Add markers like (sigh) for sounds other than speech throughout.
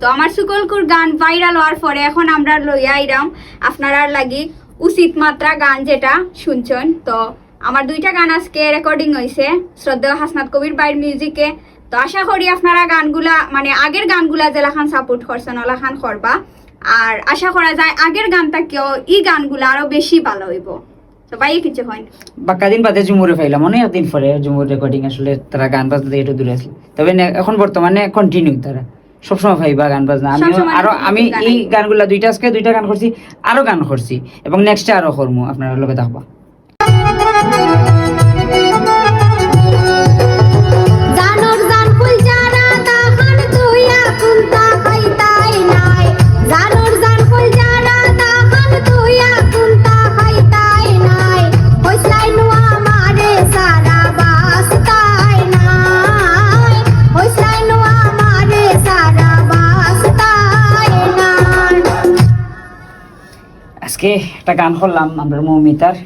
তো আমার সুকলকুর গান ভাইরাল হওয়ার পরে এখন আমরা লইয়া আইরাম। আপনারার লাগি উচিত মাত্রা গান যেটা শুনছেন। তো আমার দুইটা গান আজকে রেকর্ডিং হয়েছে শ্রদ্ধেয় হাসনাত কবির বাইর মিউজিকে তো আশা করি আপনারা গানগুলা মানে আগের গানগুলা যেলাখান সাপোর্ট করছেন ওলাখান করবা। আর আশা করা যায় আগের গানটা কেউ ই গানগুলা আরও বেশি ভালো হইব। তো ভাই কিছু হয় বাক্কা দিন বাদে ঝুমুরে ফাইলাম, অনেক দিন পরে ঝুমুর রেকর্ডিং আসলে তারা গান বাজতে একটু দূরে আসলে তবে এখন বর্তমানে কন্টিনিউ তারা। সবসময় ফাইবা গান বাজনা আমি আরও আমি এই। গানগুলা দুইটা আজকে দুইটা গান করছি আরও গান করছি এবং নেক্সটে আরও করব আপনারা লগে থাকবা আজকে একটা গান করলাম আমরা মৌমিতার।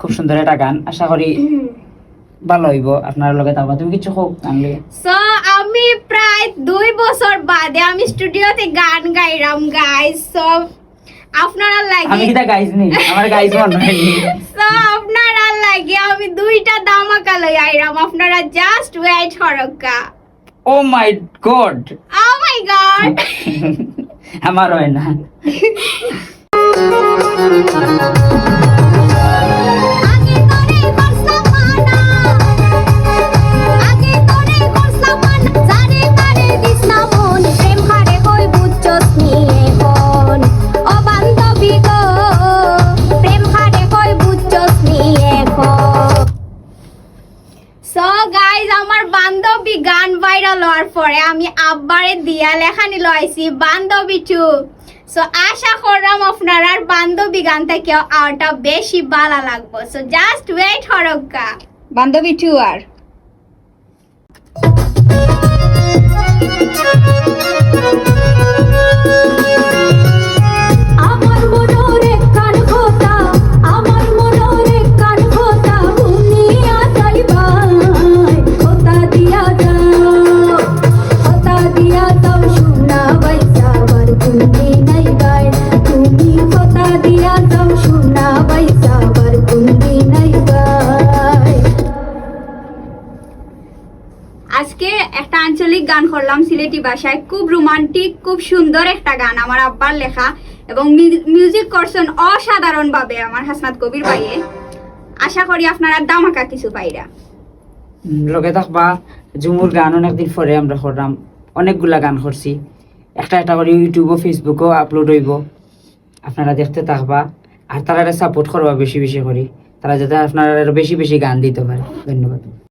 খুব সুন্দর একটা গান। আশা করি ভালো হইব। আপনার লগে থাকবা তুমি কিছু হোক গান সো আমি প্রায় দুই বছর বাদে আমি স্টুডিওতে গান গাইরাম গাইস সো আপনারা আমি লাগে কিটা গাইজ নি? আমার গাইজ মনে হয়নি সো আপনারা লাগে আমি দুইটা দামাকা লই আইরাম। আপনারা জাস্ট ওয়েট করকা oh my god oh my god আমার হয় না। (laughs) বান্ধবী গান ভাইরাল হওয়ার পরে আমি আব্বারে দিয়া লেখা নিল আইছি বান্ধবী টু সো আশা করলাম আপনার আর বান্ধবী গান থেকে আওয়াটা বেশি ভালো লাগবো। সো জাস্ট ওয়েট হরক্কা। বান্ধবী টু আর আঞ্চলিক গান করলাম সিলেটি ভাষায়। খুব রোমান্টিক খুব সুন্দর একটা গান আমার আব্বার লেখা এবং মিউজিক করছেন অসাধারণ ভাবে আমার হাসনাত কবির ভাইয়ে। আশা করি আপনারা দামাকা কিছু পাইরা। লগে থাকবা, ঝুমুর গান অনেকদিন পরে আমরা করলাম, অনেকগুলা গান করছি। একটা একটা করে ইউটিউবও ফেসবুকও আপলোড হইব। আপনারা দেখতে থাকবা, আর তারা সাপোর্ট করবা বেশি বেশি করে। তারা যাতে আপনারা বেশি বেশি গান দিতে পারে। ধন্যবাদ।